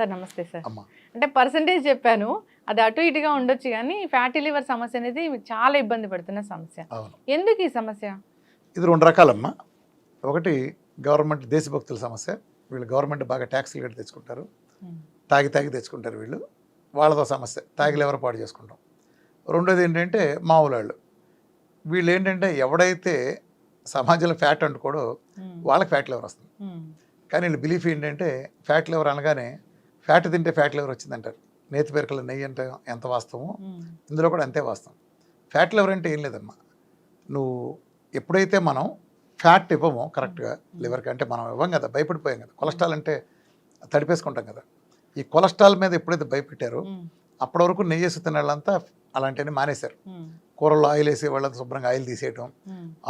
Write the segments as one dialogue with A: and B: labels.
A: Sir నమస్తే sir.
B: అమ్మా.
A: అంటే పర్సంటేజ్ చెప్పాను అది అటు ఇటుగా ఉండొచ్చు కానీ ఫ్యాటీ లివర్ సమస్య అనేది చాలా ఇబ్బంది పడుతున్న సమస్య. ఎందుకు ఈ సమస్య?
B: ఇది రెండు రకాలమ్మా. ఒకటి గవర్నమెంట్ దేశభక్తుల సమస్య. వీళ్ళు గవర్నమెంట్ బాగా ట్యాక్స్లు కట్టి తెచ్చుకుంటారు. తాగి తాగి తెచ్చుకుంటారు వీళ్ళు. వాళ్ళతో సమస్య. తాగి ఎవరు పాడు చేసుకుంటాం. రెండోది ఏంటంటే మామూలు వాళ్ళు వీళ్ళు ఏంటంటే ఎవడైతే సమాజంలో ఫ్యాట్ అంటుకోడో వాళ్ళకి ఫ్యాట్ లెవర్ వస్తుంది. కానీ వీళ్ళు బిలీఫ్ ఏంటంటే ఫ్యాట్ లెవర్ అనగానే ఫ్యాట్ తింటే ఫ్యాట్ లెవర్ వచ్చిందంటారు. నేతి పేరుకల నెయ్యి అంటే ఎంత వాస్తవమో? ఇందులో కూడా అంతే వాస్తవం. ఫ్యాట్ లెవర్ అంటే ఏం లేదమ్మా. నువ్వు ఎప్పుడైతే మనం ఫ్యాట్ ఇవ్వమో కరెక్ట్గా లివర్కి అంటే మనం ఇవ్వం కదా భయపడిపోయాం కదా. కొలెస్ట్రాల్ అంటే తడిపేసుకుంటాం కదా. ఈ కొలెస్ట్రాల్ మీద ఎప్పుడైతే భయపెట్టారో అప్పటి వరకు నెయ్యి వేసి తినే వాళ్ళంతా అలాంటివన్నీ మానేశారు. కూరల్లో ఆయిల్ వేసే వాళ్ళంతా శుభ్రంగా ఆయిల్ తీసేయటం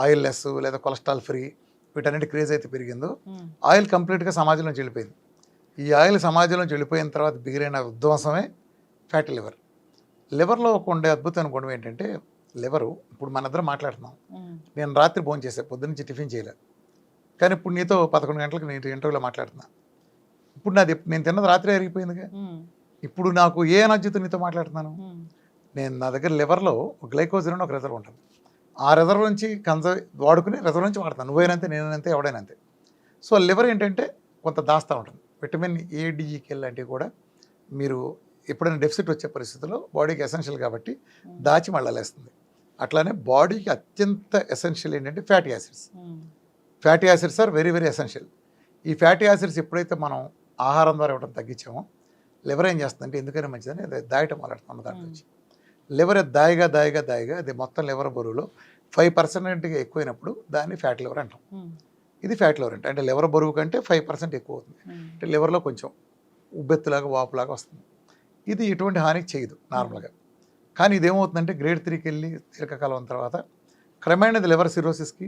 B: ఆయిల్ లెస్ లేదా కొలెస్ట్రాల్ ఫ్రీ వీటన్నిటి క్రేజ్ అయితే పెరిగిందో ఆయిల్ కంప్లీట్గా సమాజంలోంచి వెళ్ళిపోయింది. ఈ ఆయిల్ సమాజంలోంచి వెళ్ళిపోయిన తర్వాత బిగిరైన విధ్వంసమే ఫ్యాటీ లివర్. లివర్లో ఒక ఉండే అద్భుతమైన గుణం ఏంటంటే లివరు ఇప్పుడు మన ఇద్దరం మాట్లాడుతున్నాం. నేను రాత్రి భోజనం చేసే పొద్దున్నుంచి టిఫిన్ చేయలే. కానీ ఇప్పుడు నీతో పదకొండు గంటలకు నేను ఇంటర్వ్యూలో మాట్లాడుతున్నా. ఇప్పుడు నాది నేను తిన్నది రాత్రి అరిగిపోయిందిగా ఇప్పుడు నాకు ఏ ఎనర్జీతో నీతో మాట్లాడుతున్నాను? నేను నా దగ్గర లివర్లో గ్లైకోజన్ అని ఒక రిజర్వ్ ఉంటుంది. ఆ రిజర్వ్ నుంచి కన్సర్వ్ వాడుకుని రిజర్వ్ నుంచి వాడతాను. నువ్వైనంతే నేనంతే ఎవడైనంతే సో లివర్ ఏంటంటే కొంత దాస్తూ ఉంటుంది. విటమిన్ ఏ డిఈకెల్ లాంటివి కూడా మీరు ఎప్పుడైనా డెఫిసిట్ వచ్చే పరిస్థితుల్లో బాడీకి ఎసెన్షియల్ కాబట్టి దాచి మళ్ళలేస్తుంది అట్లానే బాడీకి అత్యంత ఎసెన్షియల్ ఏంటంటే fatty acids fatty acids are very very essential ఈ ఫ్యాటీ యాసిడ్స్ ఎప్పుడైతే మనం ఆహారం ద్వారా ఇవ్వడం తగ్గించామో లివర్ ఏం చేస్తుందంటే ఎందుకైనా మంచిదని అది దాయటం మొదలెడుతుంది దాంట్లో నుంచి. లివర్ దాయిగా దాయిగా దాయిగా అది మొత్తం లివర్ బరువులో ఫైవ్ పర్సెంట్గా ఎక్కువైనప్పుడు దాన్ని ఫ్యాట్ లివర్ అంటాం. ఇది ఫ్యాట్ లివర్ అంటే అంటే లివర్ బరువు కంటే ఫైవ్ పర్సెంట్ ఎక్కువ అవుతుంది. అంటే లివర్లో కొంచెం ఉబ్బెత్తులాగా వాపులాగా వస్తుంది. ఇది ఎటువంటి హాని చేయదు నార్మల్గా కానీ ఇదేమవుతుందంటే గ్రేడ్ త్రీకి వెళ్ళి దీర్ఘకాలం తర్వాత క్రమేణా ఇది లివర్ సిరోసిస్కి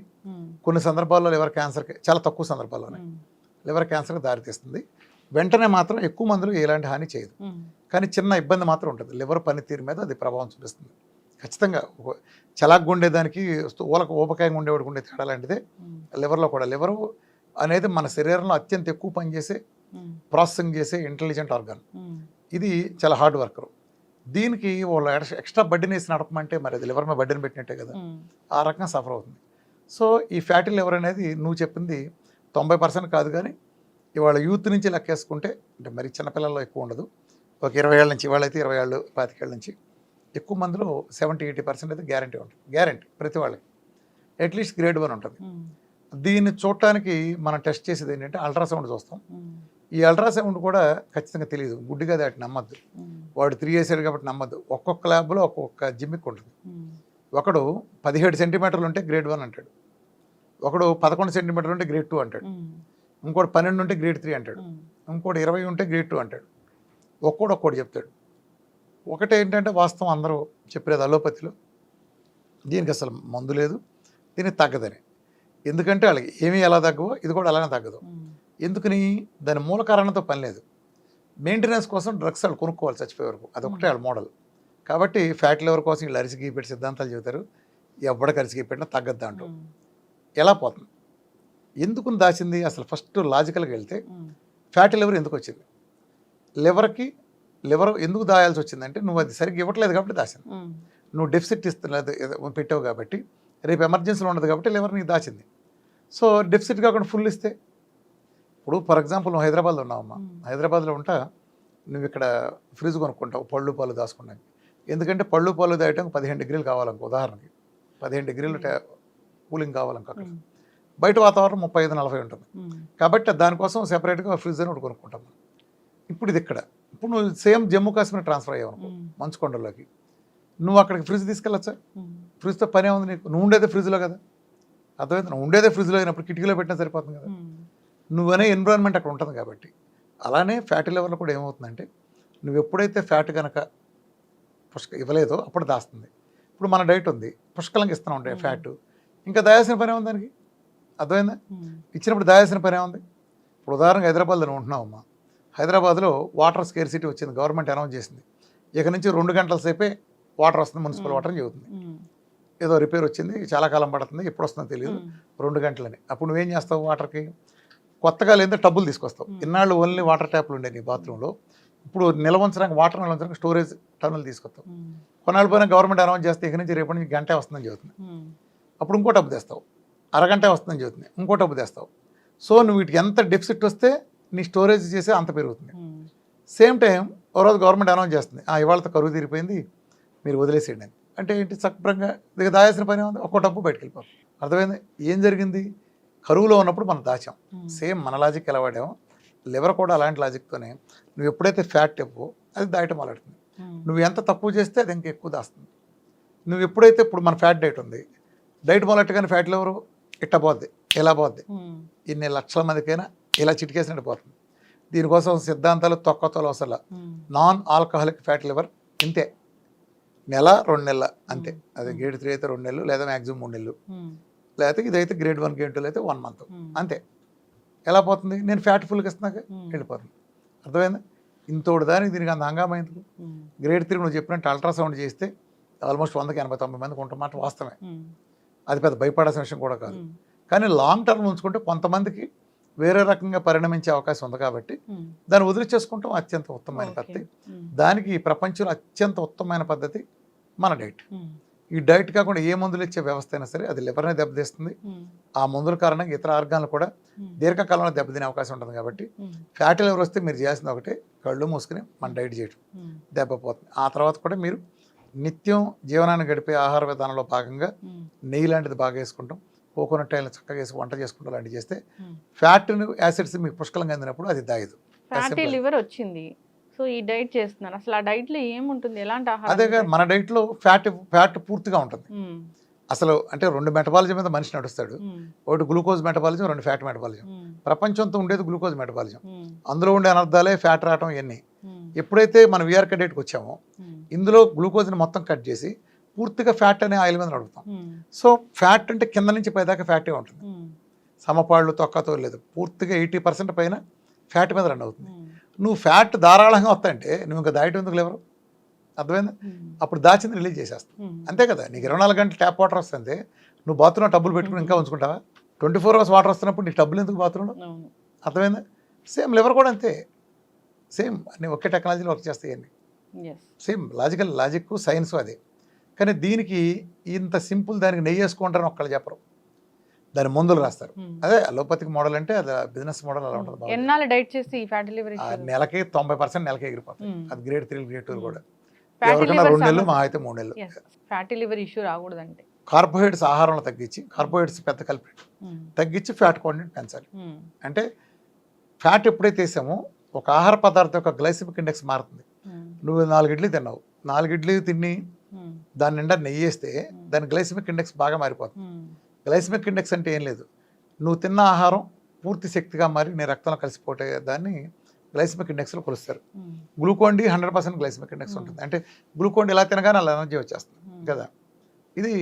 B: కొన్ని సందర్భాల్లో లివర్ క్యాన్సర్కి చాలా తక్కువ సందర్భాల్లోనే లివర్ క్యాన్సర్కి దారితీస్తుంది. వెంటనే మాత్రం ఎక్కువ మందులు ఎలాంటి హాని చేయదు. కానీ చిన్న ఇబ్బంది మాత్రం ఉంటుంది. లివర్ పనితీరు మీద అది ప్రభావం చూపిస్తుంది. ఖచ్చితంగా చలాగ్గా ఉండేదానికి ఊలకు ఊపకాయంగా ఉండేవాడికి ఉండే తేడా లాంటిదే. లివర్లో కూడా లివర్ అనేది మన శరీరంలో అత్యంత ఎక్కువ పనిచేసే ప్రాసెసింగ్ చేసే ఇంటెలిజెంట్ ఆర్గాన్. ఇది చాలా హార్డ్ వర్కర్. దీనికి వాళ్ళు ఎక్స్- ఎక్స్ట్రా బడ్డీని వేసి నడపమంటే మరి అది లివర్ మీద బడ్డీని పెట్టినట్టే కదా. ఆ రకంగా సఫర్ అవుతుంది. సో ఈ ఫ్యాటీ లివర్ అనేది నువ్వు చెప్పింది తొంభై పర్సెంట్ కాదు కానీ ఇవాళ యూత్ నుంచి లెక్కేసుకుంటే అంటే మరి చిన్నపిల్లల్లో ఎక్కువ ఉండదు. ఒక ఇరవై ఏళ్ళ నుంచి ఇవాళ అయితే ఇరవై ఏళ్ళు పాతికేళ్ళ నుంచి ఎక్కువ మందిలో సెవెంటీ ఎయిటీ పర్సెంట్ అయితే గ్యారంటీ ఉంటుంది. గ్యారంటీ ప్రతి వాళ్ళకి. అట్లీస్ట్ గ్రేడ్ వన్ ఉంటుంది. దీన్ని చూడటానికి మనం టెస్ట్ చేసేది ఏంటంటే అల్ట్రాసౌండ్ చూస్తాం. ఈ అల్ట్రాసౌండ్ కూడా ఖచ్చితంగా తెలియదు. గుడ్డిగా దాటి నమ్మద్దు. వాడు త్రీ వేసాడు కాబట్టి నమ్మద్దు. ఒక్కొక్క ల్యాబ్లో ఒక్కొక్క జిమ్మిక్ ఉంటుంది. ఒకడు పదిహేడు సెంటీమీటర్లు ఉంటే గ్రేడ్ వన్ అంటాడు. ఒకడు పదకొండు సెంటీమీటర్లు ఉంటే గ్రేడ్ టూ అంటాడు. ఇంకోటి పన్నెండు ఉంటే గ్రేడ్ త్రీ అంటాడు. ఇంకోటి ఇరవై ఉంటే గ్రేడ్ టూ అంటాడు. ఒక్కోడు ఒక్కోటి చెప్తాడు. ఒకటి ఏంటంటే వాస్తవం అందరూ చెప్పేది అలోపతిలో. దీనికి అసలు మందు లేదు దీనికి తగ్గదని. ఎందుకంటే వాళ్ళకి ఏమీ ఎలా తగ్గవో ఇది కూడా అలానే తగ్గదు. ఎందుకని? దాని మూల కారణంతో పని లేదు. మెయింటెనెన్స్ కోసం డ్రగ్స్ వాళ్ళు కొనుక్కోవాలి చచ్చిపోయే వరకు. అదొకటే వాళ్ళ మోడల్. కాబట్టి ఫ్యాట్ లివర్ కోసం వీళ్ళు అరిసి గీపెట్టి సిద్ధాంతాలు చెబుతారు. ఎవడికి అరిసి గీపెట్టినా తగ్గద్దు అంటూ ఎలా పోతుంది? ఎందుకు దాచింది? అసలు ఫస్ట్ లాజికల్గా వెళ్తే ఫ్యాటీ లివర్ ఎందుకు వచ్చింది? లివర్కి లివర్ ఎందుకు దాయాల్సి వచ్చిందంటే నువ్వు అది సరిగ్గా ఇవ్వట్లేదు కాబట్టి దాచింది. నువ్వు డెఫిసిట్ ఇస్తున్నది పెట్టావు కాబట్టి రేపు ఎమర్జెన్సీలో ఉండదు కాబట్టి లివర్ నీకు దాచింది. సో డెఫిసిట్ కాకుండా ఫుల్ ఇస్తే ఇప్పుడు ఫర్ ఎగ్జాంపుల్ నువ్వు హైదరాబాద్లో ఉన్నావమ్మా. హైదరాబాద్లో ఉంటా నువ్వు ఇక్కడ ఫ్రిడ్జ్ కొనుక్కుంటావు పళ్ళు పాలు దాచుకున్నాను ఎందుకంటే పళ్ళు పాలు దాయటం పదిహేను డిగ్రీలు కావాలనుకో ఉదాహరణకి. పదిహేను డిగ్రీలు కూలింగ్ కావాలనుకో అక్కడ. బయట వాతావరణం ముప్పై ఐదు నలభై ఉంటుంది. కాబట్టి దానికోసం సెపరేట్గా ఫ్రిడ్జ్ అని ఒకటి కొనుక్కుంటాం. ఇప్పుడు ఇది ఇక్కడ. ఇప్పుడు నువ్వు సేమ్ జమ్మూ కాశ్మీర్ ట్రాన్స్ఫర్ అయ్యావు అనుకో మంచుకొండలోకి. నువ్వు అక్కడికి ఫ్రిడ్జ్ తీసుకెళ్ళొచ్చా? ఫ్రిడ్జ్తో పనే ఉంది నీకు. నువ్వు ఉండేదే ఫ్రిడ్జ్లో కదా? అర్థమైంది? నువ్వు ఉండేదే ఫ్రిడ్జ్లో అయినప్పుడు కిటికీలో పెట్టినా సరిపోతుంది కదా? నువ్వనే ఎన్విరాన్మెంట్ అక్కడ ఉంటుంది కాబట్టి. అలానే ఫ్యాటీ లెవెల్లో కూడా ఏమవుతుందంటే నువ్వు ఎప్పుడైతే ఫ్యాట్ కనుక పుష్క ఇవ్వలేదో అప్పుడు దాస్తుంది. ఇప్పుడు మన డైట్ ఉంది పుష్కలంగా ఇస్తూనే ఉంటాయి. ఫ్యాట్. ఇంకా దాయాల్సిన పనే ఉంది దానికి? అర్థమైందా? ఇచ్చినప్పుడు దాయాల్సిన పనే ఉంది ఇప్పుడు ఉదాహరణగా హైదరాబాద్లో నువ్వు ఉంటున్నావమ్మా. హైదరాబాద్లో వాటర్ స్కేర్ సిటీ వచ్చింది. గవర్నమెంట్ అనౌన్స్ చేసింది. ఇక నుంచి రెండు గంటల సేపే వాటర్ వస్తుంది మున్సిపల్. వాటర్ అని చెబుతుంది. ఏదో రిపేర్ వచ్చింది చాలా కాలం పడుతుంది ఎప్పుడు వస్తుందో తెలియదు రెండు గంటలని. అప్పుడు నువ్వేం చేస్తావు వాటర్కి? కొత్తగా లేదా టబ్బులు తీసుకొస్తావు. ఇన్నాళ్ళు ఓన్లీ వాటర్ ట్యాప్లు ఉండే నీ బాత్రూంలో. ఇప్పుడు నిల్వ ఉంచడానికి వాటర్ నిల్వ ఉంచడానికి స్టోరేజ్ టన్నులు తీసుకొస్తావు. కొన్నాళ్ళు పోయినా గవర్నమెంట్ అనౌన్స్ చేస్తే ఇక నుంచి రేపటి నుంచి గంటే వస్తుందని చెబుతుంది. అప్పుడు ఇంకో డబ్బు తెస్తావు. అరగంట వస్తుందని చెబుతుంది. ఇంకో డబ్బు తెస్తావు. సో నువ్వు వీటికి ఎంత డెఫిసిట్ వస్తే నీ స్టోరేజ్ చేసే అంత పెరుగుతుంది. సేమ్ టైం ఓ రోజు గవర్నమెంట్ అనౌన్స్ చేస్తుంది. ఆ ఇవాళతో కరువు తీరిపోయింది మీరు వదిలేసేయండి అని. అంటే ఏంటి? సక్రంగా దిగ దాయాల్సిన పని ఉంది ఒక్కో డబ్బు బయటకు వెళ్ళిపోతుంది అర్థమైంది? ఏం జరిగింది? కరువులో ఉన్నప్పుడు మనం దాచాం. సేమ్ మన లాజిక్ ఎలా లివర్ కూడా అలాంటి లాజిక్తోనే నువ్వు ఎప్పుడైతే ఫ్యాట్ ఇవ్వో అది దాయటం మొదలెడుతుంది.
A: ఉమ్,
B: నువ్వు ఎంత తక్కువ చేస్తే అది ఇంకా ఎక్కువ దాస్తుంది. నువ్వు ఎప్పుడైతే ఇప్పుడు మన ఫ్యాట్ డైట్ ఉంది డైట్ మొదలెట్టగానే ఫ్యాట్ లివర్ ఇట్ట పోద్ది? ఇలా పోద్ది? ఇన్ని లక్షల మందికైనా ఇలా చిటికేసినట్టు పోతుంది దీనికోసం సిద్ధాంతాలు తొక్కతోలు అవసరం నాన్ ఆల్కహాలిక్ ఫ్యాట్ లివర్ ఇంతే. నెల రెండు నెలల అంతే. అది గ్రేడ్ త్రీ అయితే రెండు నెలలు లేదా మ్యాక్సిమం మూడు నెలలు. లేకపోతే ఇదైతే గ్రేడ్ వన్ గ్రేడ్ టూ అయితే వన్ మంత్. అంతే. ఎలా పోతుంది? నేను ఫ్యాట్ ఫుల్గా ఇస్తున్నాక వెళ్ళిపోతుంది. అర్థమైందా? ఇంతోడు దానికి దీనికి అంత
A: ఉమ్,
B: గ్రేడ్ త్రీ నువ్వు చెప్పినట్టు అల్ట్రాసౌండ్ చేస్తే ఆల్మోస్ట్ వందకి ఎనభై తొంభై మందికి ఉంటున్నమాట వాస్తవమే. అది పెద్ద భయపడాల్సిన విషయం కూడా కాదు. కానీ లాంగ్ టర్మ్ ఉంచుకుంటే కొంతమందికి వేరే రకంగా పరిణమించే అవకాశం ఉంది కాబట్టి
A: ఉమ్,
B: దాన్ని వదిలిచేసుకుంటాం అత్యంత ఉత్తమమైన. పద్ధతి.
A: ఉమ్,
B: దానికి ఈ ప్రపంచంలో అత్యంత ఉత్తమమైన పద్ధతి మన డైట్.
A: ఉమ్,
B: ఈ డైట్ కాకుండా ఏ మందులు ఇచ్చే వ్యవస్థ అయినా సరే అది లివర్ని దెబ్బతీస్తుంది. ఆ మందుల కారణంగా ఇతర ఆర్గాన్లు కూడా దీర్ఘకాలంలో దెబ్బతినే అవకాశం ఉంటుంది కాబట్టి ఫ్యాటీ లివర్ వస్తే మీరు చేయాల్సింది ఒకటే కళ్ళు మూసుకుని మన డైట్ చేయడం దెబ్బపోతుంది ఆ తర్వాత కూడా మీరు నిత్యం జీవనాన్ని గడిపే ఆహార విధానంలో భాగంగా నెయ్యి లాంటిది బాగా వేసుకుంటాం. కోకోనట్ ఆయిల్ చక్కగా వేసి వంట చేసుకుంటాం లాంటివి చేస్తే. ఫ్యాట్ యాసిడ్స్ మీకు పుష్కలంగా అందినప్పుడు అది దాగదు
A: ఫ్యాటీ. లివర్ వచ్చింది. సో ఈ డైట్ చేస్తున్నారు అసలు ఆ డైట్లో ఏముంటుంది? ఎలాంటి ఆహారం
B: అదే? మన డైట్లో ఫ్యాట్ ఫ్యాట్ పూర్తిగా ఉంటుంది. అసలు అంటే రెండు మెటబాలిజం మీద మనిషి నడుస్తాడు. ఒకటి గ్లూకోజ్ మెటబాలిజం రెండు ఫ్యాట్ మెటబాలిజం. ప్రపంచంతో ఉండేది గ్లూకోజ్ మెటబాలిజం. అందులో ఉండే అనర్థాలే ఫ్యాట్ రావటం ఇవన్నీ. ఎప్పుడైతే మనం విఆర్కే డేట్కి వచ్చామో ఇందులో గ్లూకోజ్ని మొత్తం కట్ చేసి పూర్తిగా ఫ్యాట్ అనే ఆయిల్ మీద నడుపుతాం. సో ఫ్యాట్ అంటే కింద నుంచి పైదాకా ఫ్యాటే ఉంటుంది. సమపాళ్ళు తొక్కతో లేదు పూర్తిగా ఎయిటీ పర్సెంట్ పైన ఫ్యాట్ మీద రన్ అవుతుంది. నువ్వు ఫ్యాట్ ధారాళంగా వస్తాయంటే నువ్వు ఇంకా డైట్ ఎందుకు లేవరు? అర్థమైందా? అప్పుడు దాచింది రిలీజ్ చేసేస్తావు అంతే కదా నీకు ఇరవై నాలుగు గంటలు ట్యాప్ వాటర్ వస్తుంది నువ్వు బాత్రూంలో టబ్బులు పెట్టుకుని ఇంకా ఉంచుకుంటావా? ట్వంటీ ఫోర్ అవర్స్ వాటర్ వస్తున్నప్పుడు నీ టబ్బులు ఎందుకు బాత్రూంలో? అర్థమైందా? సేమ్ లివర్ కూడా అంతే. సేమ్ అన్ని ఒకే టెక్నాలజీలో వర్క్ చేస్తాయి సేమ్ లాజికల్ లాజిక్ సైన్స్ అదే. కానీ దీనికి ఇంత సింపుల్ దానికి నెయ్యి వేసుకుంటారని ఒక్కళ్ళు చెప్పరు. దాని మందులు రాస్తారు. అదే అలోపతిక్ మోడల్ అంటే అది బిజినెస్ మోడల్ అలా ఉంటుంది.
A: ఎన్నాళ్ళు డైట్ చేసి ఫ్యాటీ లివర్
B: నెలకి తొంభై పర్సెంట్ నెలకి ఎగిరిపోతుంది అది గ్రేడ్ త్రీ గ్రేడ్ టూ కూడా. రెండు నెలలు మా అయితే మూడు నెలలు.
A: ఫ్యాటీ లివర్ ఇష్యూ రాకూడదంటే
B: కార్బోహైడ్రేట్స్ ఆహారంలో తగ్గించి కార్బోహైడ్రేట్స్ పెద్ద కలిపి
A: ఉమ్,
B: తగ్గించి ఫ్యాట్ క్వాంటిటీ పెంచాలి. అంటే ఫ్యాట్ ఎప్పుడైతే వేసామో ఒక ఆహార పదార్థం యొక్క గ్లైసిమిక్ ఇండెక్స్ మారుతుంది. నువ్వు నాలుగు ఇడ్లీ తిన్నావు. నాలుగు ఇడ్లీ తిని దాని నిండా నెయ్యి వేస్తే దాని గ్లైసిమిక్ ఇండెక్స్ బాగా మారిపోతుంది. గ్లైసిమిక్ ఇండెక్స్ అంటే ఏం లేదు. నువ్వు తిన్న ఆహారం పూర్తి శక్తిగా మారి నీ రక్తంలో కలిసిపోతే దాన్ని గ్లైసిమిక్ ఇండెక్స్లో కొలుస్తారు.
A: ఉమ్,
B: Glucon D hundred percent glycemic index ఉంటుంది. అంటే గ్లూకోన్ డి ఎలా తినగానే అలా ఎనర్జీ వచ్చేస్తుంది. కదా? ఇది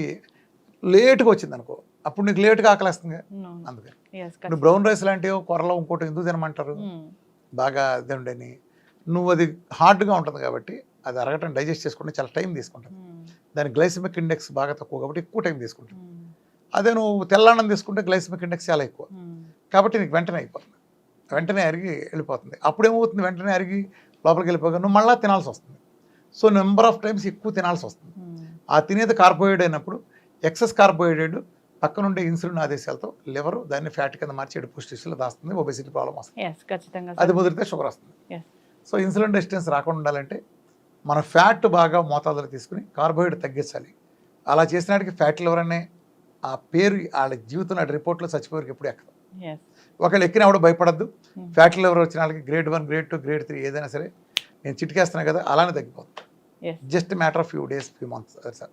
B: లేట్గా వచ్చింది అనుకో. అప్పుడు నీకు లేట్గా ఆకలేస్తుంది. అందుకని.
A: ఖచ్చితంగా.
B: బ్రౌన్ రైస్ లాంటివి కూరలో ఇంకోటి ఎందుకు తినమంటారు? బాగా ఇదండని నువ్వు అది హార్డ్గా ఉంటుంది కాబట్టి అది అరగటం డైజెస్ట్ చేసుకుంటే చాలా టైం తీసుకుంటుంది. దాని గ్లైసిమిక్ ఇండెక్స్ బాగా తక్కువ కాబట్టి ఎక్కువ టైం తీసుకుంటుంది అదే నువ్వు తెల్లన్నం తీసుకుంటే గ్లైసిమిక్ ఇండెక్స్ చాలా ఎక్కువ. కాబట్టి నీకు వెంటనే అయిపోతుంది. వెంటనే అరిగి వెళ్ళిపోతుంది. అప్పుడు ఏమవుతుంది వెంటనే అరిగి లోపలికి వెళ్ళిపోగా నువ్వు మళ్ళీ తినాల్సి వస్తుంది. సో నెంబర్ ఆఫ్ టైమ్స్ ఎక్కువ తినాల్సి వస్తుంది. ఆ తినేది కార్బోహైడ్రేట్ అయినప్పుడు ఎక్సెస్ కార్బోహైడ్రేట్ పక్కనుండే ఇన్సులిన్ ఆదేశాలతో లివర్ దాన్ని ఫ్యాట్ కింద మార్చి ఎడు పుష్టిలో దాస్తుంది ఒబెసిటీ ప్రాబ్లం వస్తుంది. అది. ముదిరితే షుగర్ వస్తుంది. సో ఇన్సులిన్ రెసిస్టెన్స్ రాకుండా ఉండాలంటే మన ఫ్యాట్ బాగా మోతాదులో తీసుకుని కార్బోహైడ్రేట్ తగ్గించాలి అలా చేసినాటికి ఫ్యాట్ లివర్ అనే ఆ పేరు వాళ్ళ జీవితం నాటి రిపోర్ట్లో చచ్చిపోయారికి ఎప్పుడు ఎక్కదు
A: Yes.
B: ఒకళ్ళు ఎక్కిన కూడా భయపడద్దు
A: Hmm.
B: ఫ్యాట్ లివర్ వచ్చిన వాళ్ళకి grade one grade two grade three ఏదైనా సరే నేను చిటికేస్తున్నాను కదా అలానే తగ్గిపోతుంది. Just matter of few days few months sir